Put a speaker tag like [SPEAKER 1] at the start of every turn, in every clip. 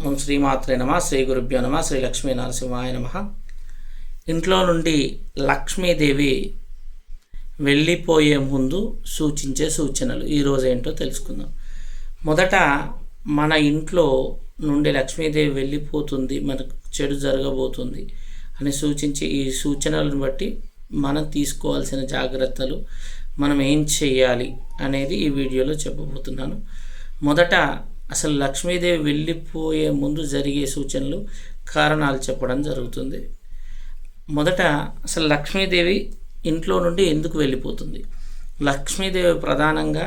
[SPEAKER 1] ఓం శ్రీమాత్రే నమ శ్రీ గురుభ్యో నమ శ్రీ లక్ష్మీ నరసింహాయ నమ. ఇంట్లో నుండి లక్ష్మీదేవి వెళ్ళిపోయే ముందు సూచించే సూచనలు. ఈరోజు ఏంటో తెలుసుకుందాం. మొదట మన ఇంట్లో నుండి లక్ష్మీదేవి వెళ్ళిపోతుంది మనకు చెడు జరగబోతుంది అని సూచించే ఈ సూచనలను బట్టి మనం తీసుకోవాల్సిన జాగ్రత్తలు మనం ఏం చేయాలి అనేది ఈ వీడియోలో చెప్పబోతున్నాను. మొదట అసలు లక్ష్మీదేవి వెళ్ళిపోయే ముందు జరిగే సూచనలు కారణాలు చెప్పడం జరుగుతుంది. మొదట అసలు లక్ష్మీదేవి ఇంట్లో నుండి ఎందుకు వెళ్ళిపోతుంది? లక్ష్మీదేవి ప్రధానంగా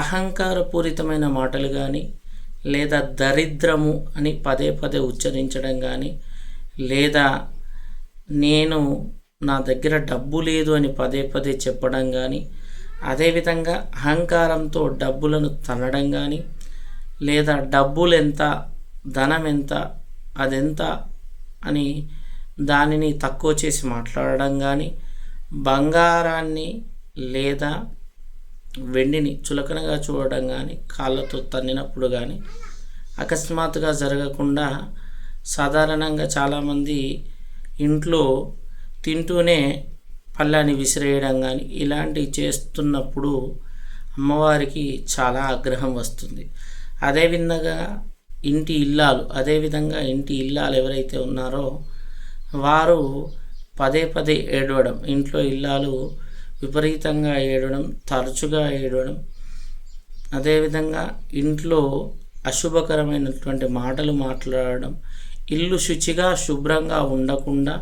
[SPEAKER 1] అహంకారపూరితమైన మాటలు కానీ లేదా దరిద్రము అని పదే పదే ఉచ్చరించడం కానీ లేదా నేను నా దగ్గర డబ్బు లేదు అని పదే పదే చెప్పడం కానీ అదేవిధంగా అహంకారంతో డబ్బులను తనడం కానీ లేదా డబ్బులు ఎంత ధనం ఎంత అదెంత అని దానిని తక్కువ చేసి మాట్లాడడం కానీ బంగారాన్ని లేదా వెండిని చులకనగా చూడడం కానీ కాళ్ళతో తన్నినప్పుడు కానీ అకస్మాత్తుగా జరగకుండా సాధారణంగా చాలామంది ఇంట్లో తింటూనే పళ్ళాన్ని విసిరేయడం కానీ ఇలాంటివి చేస్తున్నప్పుడు అమ్మవారికి చాలా ఆగ్రహం వస్తుంది. అదేవిధంగా ఇంటి ఇల్లాలు అదేవిధంగా ఇంటి ఇల్లాలు ఎవరైతే ఉన్నారో వారు పదే పదే ఏడవడం ఇంట్లో ఇల్లాలు విపరీతంగా ఏడవడం తరచుగా ఏడవడం. అదేవిధంగా ఇంట్లో అశుభకరమైనటువంటి మాటలు మాట్లాడడం ఇల్లు శుచిగా శుభ్రంగా ఉండకుండా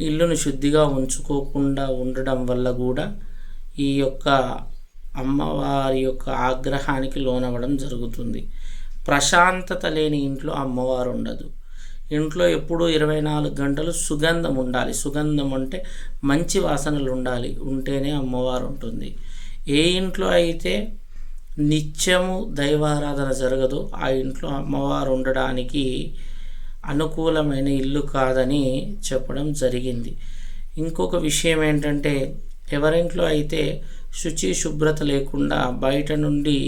[SPEAKER 1] ఇల్లును శుద్ధిగా ఉంచుకోకుండా ఉండడం వల్ల కూడా ఈ యొక్క అమ్మవారి యొక్క ఆగ్రహానికి లోనవ్వడం జరుగుతుంది. ప్రశాంతత లేని ఇంట్లో అమ్మవారు ఉండదు ఇంట్లో ఎప్పుడూ ఇరవై నాలుగు గంటలు సుగంధం ఉండాలి. సుగంధం అంటే మంచి వాసనలు ఉండాలి. ఉంటేనే అమ్మవారు ఉంటుంది ఏ ఇంట్లో అయితే నిత్యము దైవారాధన జరగదో ఆ ఇంట్లో అమ్మవారు ఉండడానికి అనుకూలమైన ఇల్లు కాదని చెప్పడం జరిగింది. ఇంకొక విషయం ఏంటంటే ఎవరింట్లో అయితే శుచి శుభ్రత లేకుండా బయట నుండి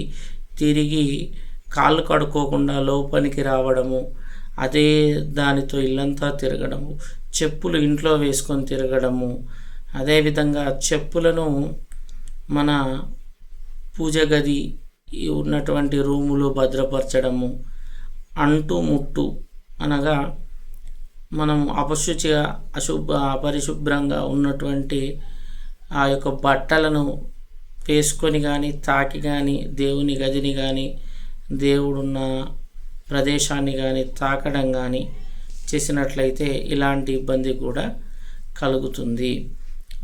[SPEAKER 1] తిరిగి కాళ్ళు కడుక్కోకుండా లోపలికి రావడము అదే దానితో ఇల్లంతా తిరగడము చెప్పులు ఇంట్లో వేసుకొని తిరగడము అదేవిధంగా చెప్పులను మన పూజ గది ఉన్నటువంటి రూములో భద్రపరచడము అంటు ముట్టు అనగా మనం అపశుచిగా అశుభ అపరిశుభ్రంగా ఉన్నటువంటి ఆ యొక్క బట్టలను వేసుకొని కానీ తాకి కానీ దేవుని గదిని కానీ దేవుడున్న ప్రదేశాన్ని కానీ తాకడం కానీ చేసినట్లయితే ఇలాంటి ఇబ్బంది కూడా కలుగుతుంది.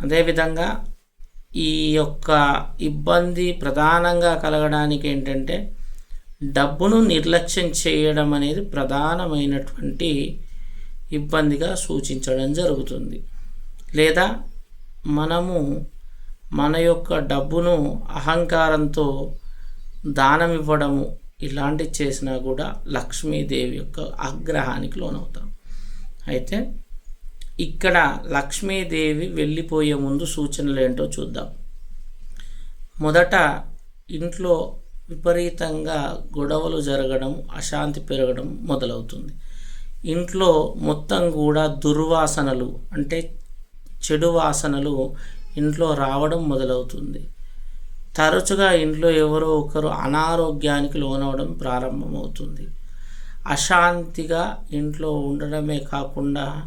[SPEAKER 1] అదేవిధంగా ఈ యొక్క ఇబ్బంది ప్రధానంగా కలగడానికి ఏంటంటే డబ్బును నిర్లక్ష్యం చేయడం అనేది ప్రధానమైనటువంటి ఇబ్బందిగా సూచించడం జరుగుతుంది. లేదా మనము మన యొక్క డబ్బును అహంకారంతో దానం ఇవ్వడము ఇలాంటివి చేసినా కూడా లక్ష్మీదేవి యొక్క ఆగ్రహానికి లోనవుతాం. అయితే ఇక్కడ లక్ష్మీదేవి వెళ్ళిపోయే ముందు సూచనలు ఏంటో చూద్దాం. మొదట ఇంట్లో విపరీతంగా గొడవలు జరగడం అశాంతి పెరగడం మొదలవుతుంది. ఇంట్లో మొత్తం కూడా దుర్వాసనలు అంటే చెడు వాసనలు ఇంట్లో రావడం మొదలవుతుంది. తరచుగా ఇంట్లో ఎవరో ఒకరు అనారోగ్యానికి లోనవడం ప్రారంభమవుతుంది. అశాంతిగా ఇంట్లో ఉండడమే కాకుండా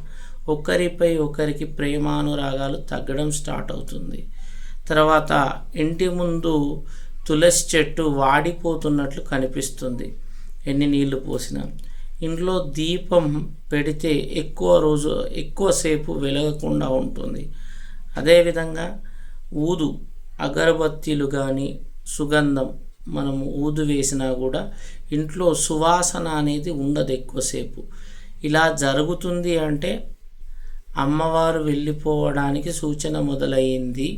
[SPEAKER 1] ఒకరిపై ఒకరికి ప్రేమానురాగాలు తగ్గడం స్టార్ట్ అవుతుంది తర్వాత ఇంటి ముందు తులసి చెట్టు వాడిపోతున్నట్లు కనిపిస్తుంది. ఎన్ని నీళ్ళు పోసినా. ఇంట్లో దీపం పెడితే ఎక్కువ రోజు ఎక్కువసేపు వెలగకుండా ఉంటుంది. అదేవిధంగా ఊదు అగరబత్తీలు కానీ సుగంధం మనము ఊదు వేసినా కూడా ఇంట్లో సువాసన అనేది ఉండదు ఎక్కువసేపు. ఇలా జరుగుతుంది అంటే అమ్మవారు వెళ్ళిపోవడానికి సూచన మొదలైంది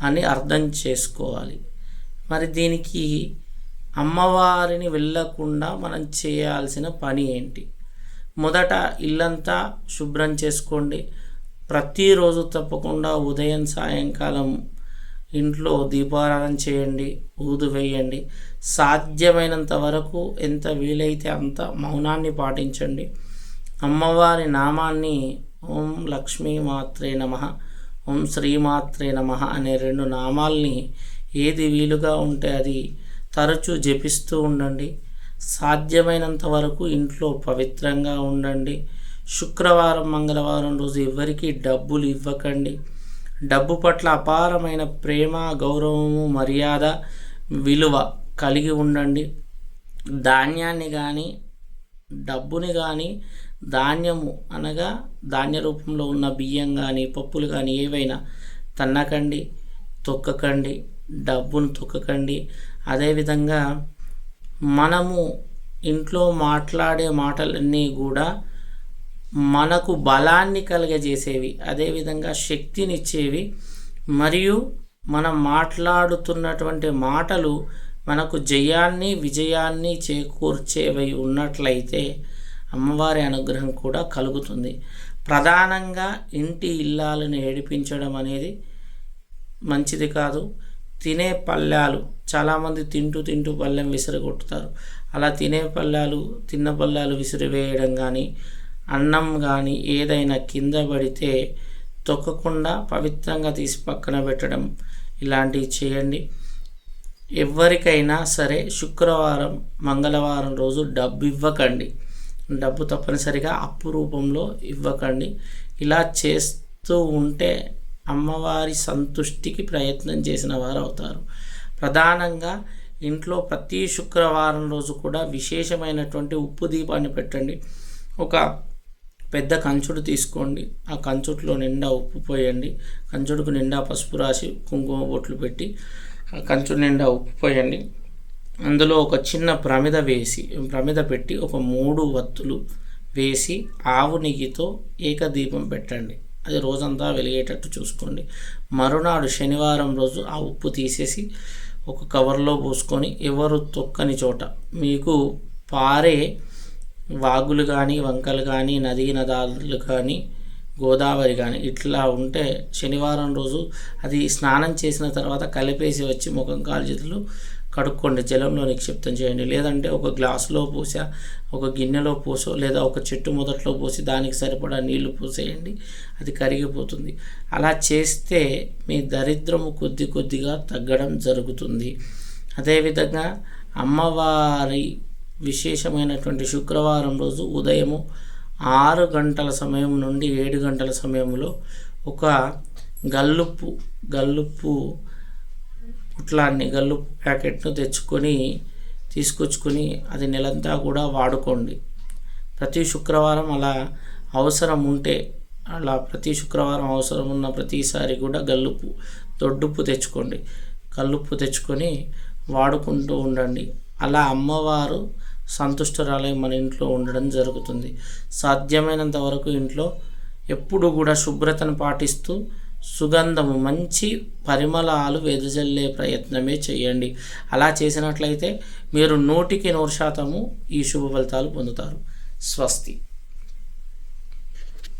[SPEAKER 1] అని అర్థం చేసుకోవాలి. మరి దీనికి అమ్మవారిని వెళ్ళకుండా మనం చేయాల్సిన పని ఏంటి? మొదట ఇల్లంతా శుభ్రం చేసుకోండి. ప్రతిరోజు తప్పకుండా ఉదయం సాయంకాలం ఇంట్లో దీపారాధన చేయండి ఊదు వేయండి. సాధ్యమైనంత వరకు ఎంత వీలైతే అంత మౌనాన్ని పాటించండి. అమ్మవారి నామాన్ని ఓం లక్ష్మీ మాత్రే నమ ఓం శ్రీమాత్రే నమ అనే రెండు నామాల్ని ఏది వీలుగా ఉంటే అది తరచూ జపిస్తూ ఉండండి. సాధ్యమైనంత వరకు ఇంట్లో పవిత్రంగా ఉండండి. శుక్రవారం మంగళవారం రోజు ఎవరికి డబ్బులు ఇవ్వకండి. డబ్బు పట్ల అపారమైన ప్రేమ గౌరవము మర్యాద విలువ కలిగి ఉండండి. ధాన్యాన్ని కానీ డబ్బుని కానీ ధాన్యము అనగా ధాన్య రూపంలో ఉన్న బియ్యం కానీ పప్పులు కానీ ఏవైనా తన్నకండి తొక్కకండి డబ్బును తొక్కకండి. అదేవిధంగా మనము ఇంట్లో మాట్లాడే మాటలన్నీ కూడా మనకు బలాన్ని కలిగజేసేవి అదేవిధంగా శక్తినిచ్చేవి. మరియు మనం మాట్లాడుతున్నటువంటి మాటలు మనకు జయాన్ని విజయాన్ని చేకూర్చేవి ఉన్నట్లయితే అమ్మవారి అనుగ్రహం కూడా కలుగుతుంది. ప్రధానంగా ఇంటి ఇల్లాలను ఏడిపించడం అనేది మంచిది కాదు. తినే పళ్ళాలు చాలామంది తింటూ తింటూ పళ్ళెం విసిరగొట్టుతారు. అలా తినే పళ్ళాలు తిన్న పళ్ళాలు విసిరివేయడం కానీ అన్నం కానీ ఏదైనా కింద పడితే తొక్కకుండా పవిత్రంగా తీసి పక్కన పెట్టడం ఇలాంటివి చేయండి. ఎవరికైనా సరే శుక్రవారం మంగళవారం రోజు డబ్బు ఇవ్వకండి. డబ్బు తప్పనిసరిగా అప్పు రూపంలో ఇవ్వకండి. ఇలా చేస్తూ ఉంటే అమ్మవారి సంతుష్టికి ప్రయత్నం చేసిన వారు అవుతారు ప్రధానంగా ఇంట్లో ప్రతి శుక్రవారం రోజు కూడా విశేషమైనటువంటి ఉప్పు దీపాన్ని పెట్టండి. ఒక పెద్ద కంచుడు తీసుకోండి. ఆ కంచుట్లో నిండా ఉప్పు పోయండి. కంచుడుకు నిండా పసుపు రాసి కుంకుమ బొట్లు పెట్టి ఆ కంచుడు నిండా ఉప్పు పోయండి. అందులో ఒక చిన్న ప్రమిద వేసి ప్రమిద పెట్టి ఒక మూడు వత్తులు వేసి ఆవు నెయ్యితో ఏకదీపం పెట్టండి. అది రోజంతా వెలిగేటట్టు చూసుకోండి. మరునాడు శనివారం రోజు ఆ ఉప్పు తీసేసి ఒక కవర్లో పోసుకొని ఎవరు తొక్కని చోట మీకు పారే వాగులు కానీ వంకలు కానీ నదీ నదాలు కానీ గోదావరి కానీ ఇట్లా ఉంటే శనివారం రోజు అది స్నానం చేసిన తర్వాత కలిపేసి వచ్చి ముఖం కాలు చేతులు కడుక్కోండి జలంలో నిక్షిప్తం చేయండి. లేదంటే ఒక గ్లాసులో పోసా ఒక గిన్నెలో పోసో లేదా ఒక చెట్టు మొదట్లో పోసి దానికి సరిపడా నీళ్ళు పోసేయండి అది కరిగిపోతుంది. అలా చేస్తే మీ దరిద్రము కొద్ది కొద్దిగా తగ్గడం జరుగుతుంది. అదేవిధంగా అమ్మవారి విశేషమైనటువంటి శుక్రవారం రోజు ఉదయము ఆరు గంటల సమయం నుండి ఏడు గంటల సమయంలో ఒక గల్లుప్పు గల్లుప్పు పుట్లాన్ని గల్లుప్పు ప్యాకెట్ను తెచ్చుకొని తీసుకొచ్చుకొని అది నెలంతా కూడా వాడుకోండి. ప్రతి శుక్రవారం అలా అవసరం ఉంటే అలా ప్రతి శుక్రవారం అవసరం ఉన్న ప్రతిసారి కూడా గల్లుప్పు దొడ్డుప్పు తెచ్చుకోండి. కల్లుప్పు తెచ్చుకొని వాడుకుంటూ ఉండండి. అలా అమ్మవారు సంతుష్టరాలై మన ఇంట్లో ఉండడం జరుగుతుంది. సాధ్యమైనంత వరకు ఇంట్లో ఎప్పుడు కూడా శుభ్రతను పాటిస్తూ సుగంధము మంచి పరిమళాలు వెదజల్లే ప్రయత్నమే చేయండి. అలా చేసినట్లయితే మీరు నూటికి నూరు శాతము ఈ శుభ ఫలితాలు పొందుతారు. స్వస్తి.